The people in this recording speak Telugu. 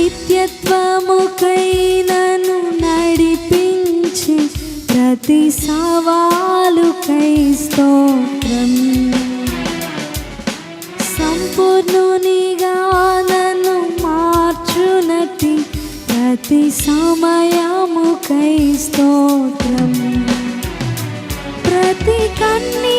నిత్యత్వముకైనను నడిపించి ప్రతి సవాలుకై స్తోత్రం. సంపూర్ణునిగా నన్ను మార్చునటి ప్రతి సమయముకై స్తోత్రం. ప్రతి కన్నీ